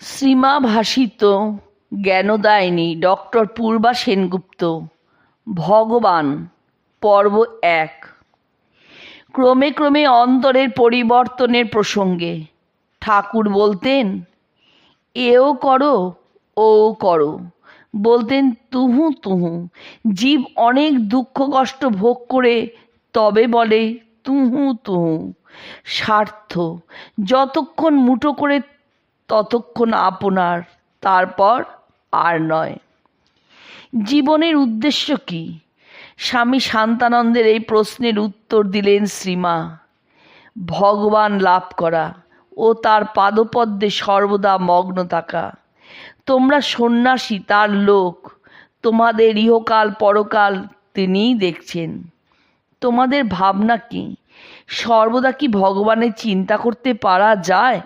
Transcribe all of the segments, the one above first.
শ্রীমা ভাসিত জ্ঞানদায়িনী ডক্টর পূর্বা সেনগুপ্ত, ভগবান, পর্ব এক। ক্রমে ক্রমে অন্তরের পরিবর্তনের প্রসঙ্গে ঠাকুর বলতেন, এও করো ও করো। বলতেন, তুহু তুহু, জীব অনেক দুঃখ কষ্ট ভোগ করে তবে বলে তুহু তুহু, স্বার্থ। যতক্ষণ মুঠো করে ততক্ষণ আপনার, তারপর আর নয়। জীবনের উদ্দেশ্য কি? স্বামী শান্তানন্দের এই প্রশ্নের উত্তর দিলেন শ্রীমা, ভগবান লাভ করা ও তার পাদপদ্মে সর্বদা মগ্ন থাকা। তোমরা সন্ন্যাসী, তার লোক, তোমাদের ইহকাল পরকাল তিনিই দেখছেন। তোমাদের ভাবনা কি? সর্বদা কি ভগবানের চিন্তা করতে পারা যায়?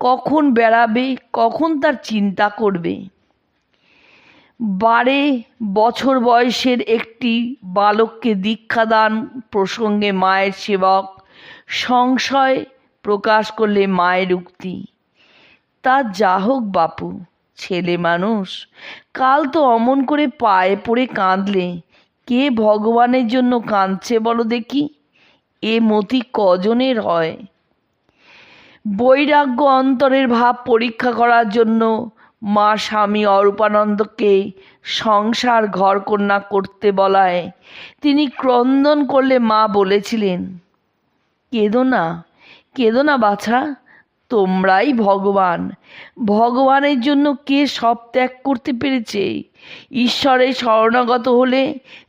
কখন বেড়াবে, কখন তার চিন্তা করবে। বারে বছর বয়সের একটি বালককে দীক্ষাদান প্রসঙ্গে মায়ের সেবক, সংশয় প্রকাশ করলে মায়ের উক্তি, তা যা হোক বাপু, ছেলে মানুষ, কাল তো অমন করে পায়ে পড়ে কাঁদলে, কে ভগবানের জন্য কাঁদছে বলো দেখি? এ মতি কজনের হয়? বৈরাগ্য অন্তরের ভাব পরীক্ষা করার জন্য মা স্বামী অরূপানন্দকে সংসার ঘরকন্যা করতে বলায়। তিনি ক্রন্দন করলে মা বলেছিলেন, কেঁদো না কেঁদো না বাছা, তোমরাই ভগবান। ভগবানের জন্য কে সব ত্যাগ করতে পেরেছে? ঈশ্বরের শরণাগত হলে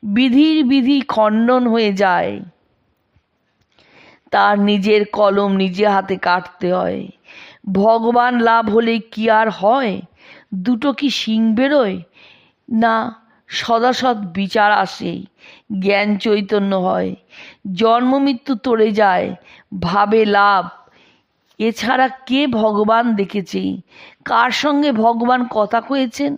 বিধির বিধি খণ্ডন হয়ে যায়। তার নিজের কলম নিজে হাতে কাটতে হয়। ভগবান লাভ হলে কি আর হয়? দুটো কি শিং বেরোয়? না সদাসৎ বিচার আসে, জ্ঞান চৈতন্য হয়। জন্ম মৃত্যু তরে যায়, ভাবে লাভ। এছাড়া কে ভগবান দেখেছে? কার সঙ্গে ভগবান কথা কয়েছেন?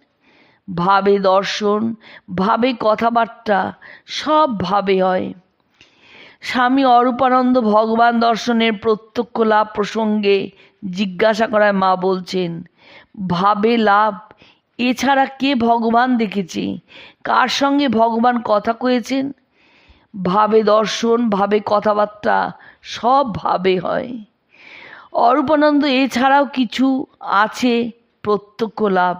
ভাবে দর্শন, ভাবে কথাবার্তা, সব ভাবে হয়। স্বামী অরূপানন্দ ভগবান দর্শনের প্রত্যক্ষ লাভ প্রসঙ্গে জিজ্ঞাসা করায় মা বলছেন, ভাবে লাভ? এছাড়া কে ভগবান দেখেছে? কার সঙ্গে ভগবান কথা কয়েছেন? ভাবে দর্শন, ভাবে কথাবার্তা, সব ভাবে হয়। অরূপানন্দ, এছাড়াও কিছু আছে প্রত্যক্ষ লাভ।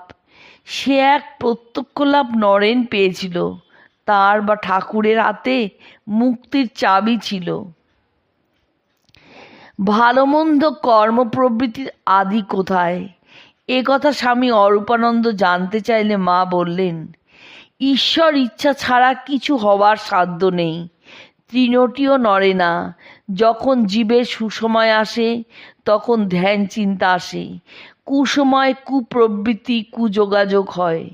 সে এক প্রত্যক্ষ লাভ নরেন পেয়েছিল। তার বা ঠাকুরের হাতে মুক্তির চাবি ছিল। ভালো মন্দ কর্ম প্রবৃত্তির আদি কোথায়? এ কথা স্বামী অরূপানন্দ জানতে চাইলে মা বললেন, ঈশ্বর ইচ্ছা ছাড়া কিছু হবার সাধ্য নেই। তৃণটিও নড়ে না। যখন জীবের সুসময় আসে, তখন ধ্যান চিন্তা আসে। কুসময় কুপ্রবৃত্তি, কুযোগাযোগ হয়।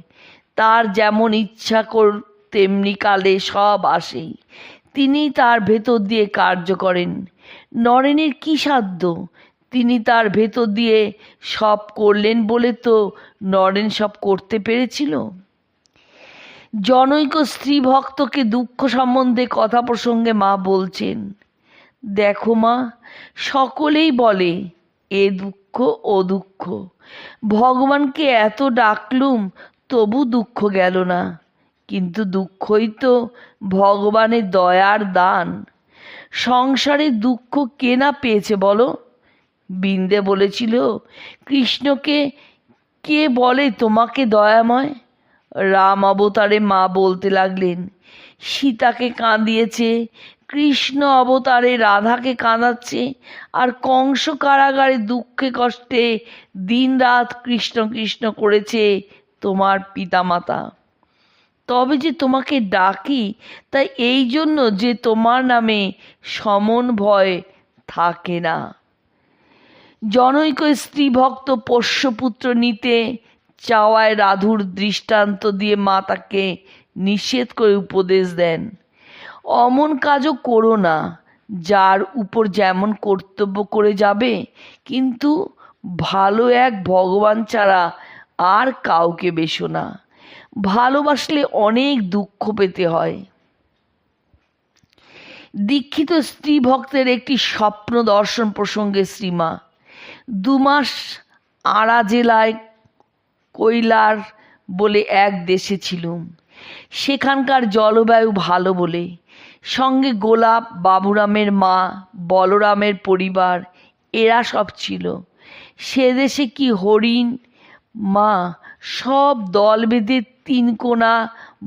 তার যেমন ইচ্ছা কর তেমনি কালে সব আসে। তিনি তার ভেতর দিয়ে কার্য করেন। নরেনের কি সাধ্য? তিনি তার ভেতর দিয়ে সব করলেন বলে তো নরেন সব করতে পেরেছিল? জনৈক স্ত্রী ভক্তকে দুঃখ সম্বন্ধে কথা প্রসঙ্গে মা বলছেন, দেখো মা, সকলেই বলে, এ দুঃখ, ও দুঃখ। ভগবানকে এত ডাকলুম, তবু দুঃখ গেল না। কিন্তু দুঃখই তো ভগবানের দয়ার দান। সংসারে দুঃখ কে না পেয়েছে বলো? বিন্দে বলেছিল, কৃষ্ণকে কে বলে তোমাকে দয়াময়? রাম অবতারে মা বলতে লাগলেন, সীতাকে কাঁদিয়েছে, কৃষ্ণ অবতারে রাধাকে কাঁদাচ্ছে, আর কংস কারাগারে দুঃখে কষ্টে দিন রাত কৃষ্ণ কৃষ্ণ করেছে তোমার পিতামাতা। তবে যে তোমাকে ডাকি, তাই এই জন্য যে তোমার নামে সমন ভয় থাকে না। জনৈক স্ত্রী ভক্ত পোষ্যপুত্র নিতে চাওয়ায় রাধুর দৃষ্টান্ত দিয়ে মা তাকে নিষেধ করে উপদেশ দেন। অমন কাজও করো না, যার উপর যেমন কর্তব্য করে যাবে, কিন্তু ভালো এক ভগবান ছাড়া আর কাউকে বেশো না। ভালোবাসলে অনেক দুঃখ পেতে হয়। দীক্ষিত স্ত্রী ভক্তের একটি স্বপ্ন দর্শন প্রসঙ্গে শ্রীমা দুমাস আড়া জেলায় কৈলার বলে এক দেশে ছিলুম। সেখানকার জলবায়ু ভালো বলে, সঙ্গে গোলাপ, বাবুরামের মা, বলরামের পরিবার, এরা সব ছিল। সে দেশে কি হরিণ, মা, সব দল বেঁধে তিন কোনা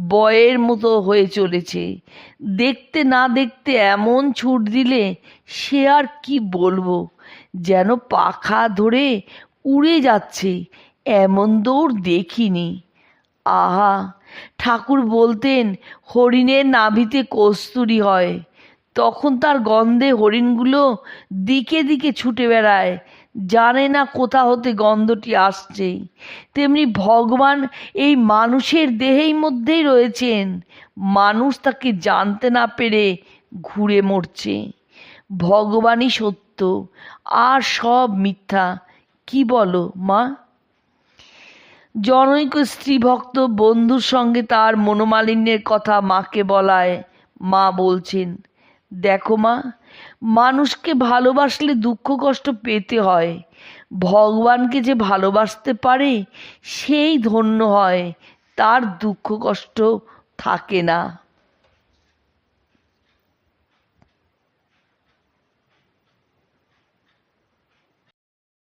বয়ের মতো হয়ে চলেছে। দেখতে না দেখতে এমন ছুট দিলে সে আর কি বলব? যেন পাখা ধরে উড়ে যাচ্ছে, এমন দৌড় দেখিনি। আহা, ঠাকুর বলতেন হরিণের নাভিতে কস্তুরি হয়। তখন তার গন্ধে হরিণগুলো দিকে দিকে ছুটে বেড়ায়। জানে না কোথা হতে গন্ধটি আসছে। তেমনি ভগবান এই মানুষের দেহের মধ্যেই রয়েছেন। মানুষ তাকে জানতে না পেরে ঘুরে মরছে। ভগবানই সত্য। আর সব মিথ্যা। কি বলো, মা? জনৈক স্ত্রীভক্ত বন্ধুর সঙ্গে তার মনোমালিন্যের কথা মাকে বলায় মা বলছেন, দেখো মা মানুষকে ভালোবাসলে দুঃখ কষ্ট পেতে হয়। ভগবানকে যে ভালোবাসতে পারে, সেই ধন্য হয়। তার দুঃখ কষ্ট থাকে না।